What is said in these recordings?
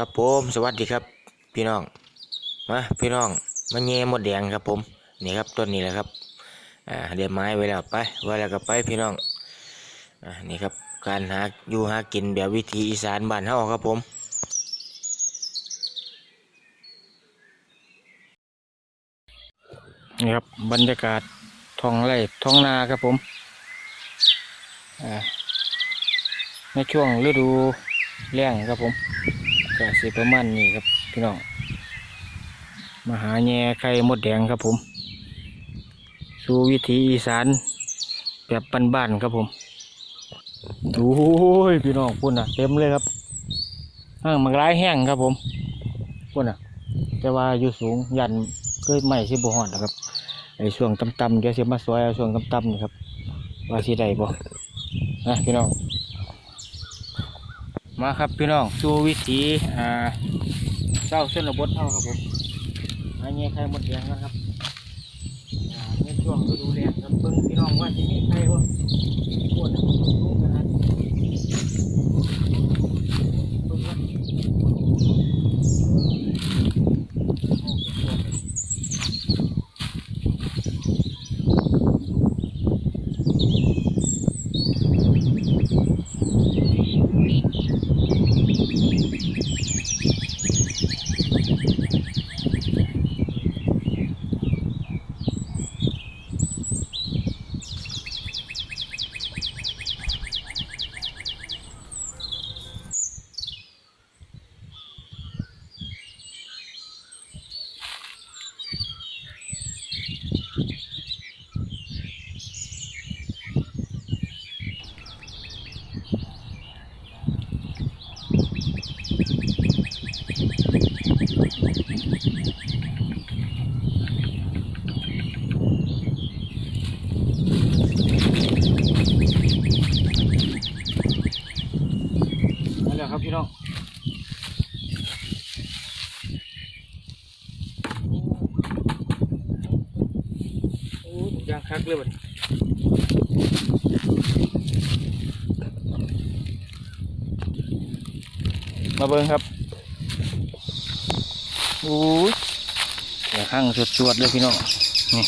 ครับผมสวัสดีครับ พี่น้องมาพี่น้องมาแง่หมดแดงครับผมนี่ครับต้นนี้แหละครับอ่าเรียบไม้ไว้แล้วไปไว้แล้วก็ไปพี่น้องอ่านี่ครับการหาอยู่หากินแบบวิถีอีสานบ้านเฮาครับผมนี่ครับบรรยากาศท้องไร่ท้องนาครับผมในช่วงฤดูแล้งครับผม ก็สิประมาณนี้ครับพี่น้องมาหาแง่ไข่มดแดงครับผม สู่วิถีอีสานแบบบ้านๆครับผมโอ้ยพี่น้องพุ่นอะเต็มเลยครับห้างมันร้ายแห้งครับผมพุ่นอะ แต่ว่าอยู่สูงยันเคยไม่สิบหอดนะครับไอ้ช่วงต่ำๆเดี๋ยวสิมาสวยเอาช่วงต่ำๆนี่ครับว่าสิได้บ่นะพี่น้อง มาครับพี่น้องสู่วิถีอ่าเศร้าชนบดเท่าครับผมอันนี้ใครหมดแดงนะครับในช่วงฤดูแรงครับเพิ่งพี่น้องว่าที่นี่ใครบ่ปวดลุก น้องโอ้ยางคักเลยบัดมาเบิ่งครับโอ้ยเดี๋ยวข้างสวดๆเลยพี่น้อง นี่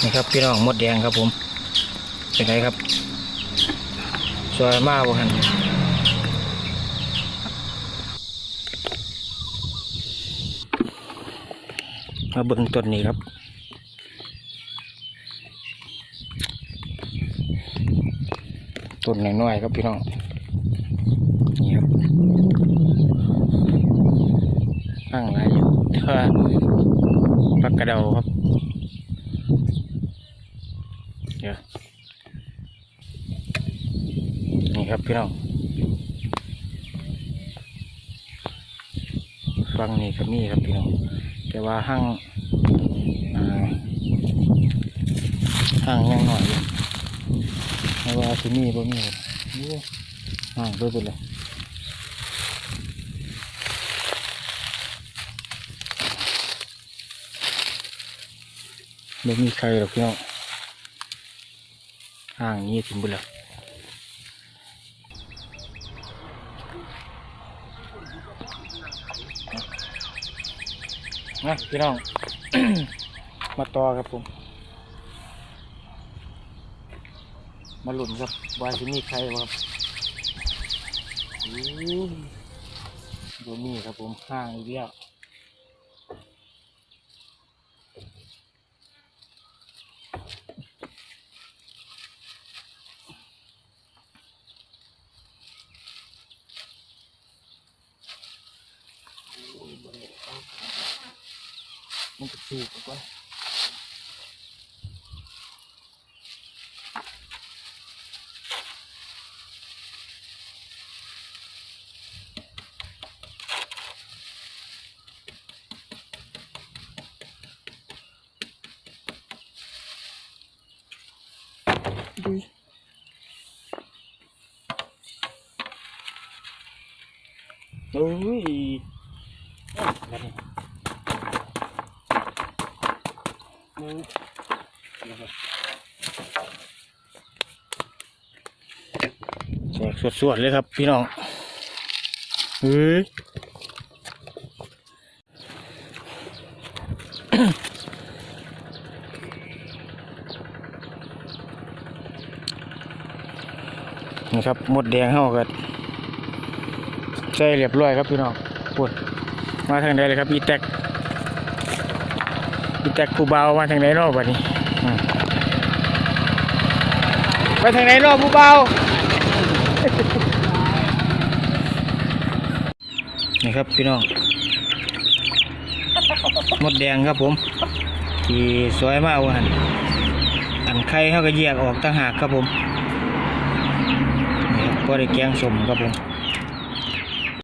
นี่ครับพี่น้องมดแดงครับผม เป็นไงครับสวยมากบ่ฮัน มาเบิ่งต้นนี้ครับ ต้นน้อยๆครับพี่น้องนี่ครับข้งไรอยู่ถ้าปักกระเดาครับเดี๋ยวนี่ครับพี่น้องฟังนี่ก็มีครับพี่น้อง แต่ว่าห้างอ่าห้างยังหน่อยอยู่แต่ว่าที่มีบ่มีครับโอ้ห่างเบิ่งไปเลยไม่มีใครหรอกพี่น้องห่างนี้ถึงบุญแล้ว นะพี่น้อง มาต่อครับผม มาหลุนครับว่าจะมีใครครับดูมีครับผมห้างอีกแล้ว มันจะสูกก่อ นึงนะครับแจกสวดๆเลยครับ พี่น้องเฮ้ยนะครับหมดแดงเข้ากันใจเรียบร้อยครับพี่น้องปวดมาทางใดเลยครับอีแตก อีแตกผู้เบาวมาทางไหนเนาะบัดนี้อืมไปทางไหนเนาะผู้เบาวนี่ครับพี่น้องหมดแดงครับผมที่สวยมากวันอันไข่เขาก็แยกออกต่างหากครับผมนี่ครับก็ได้แกงสมครับผม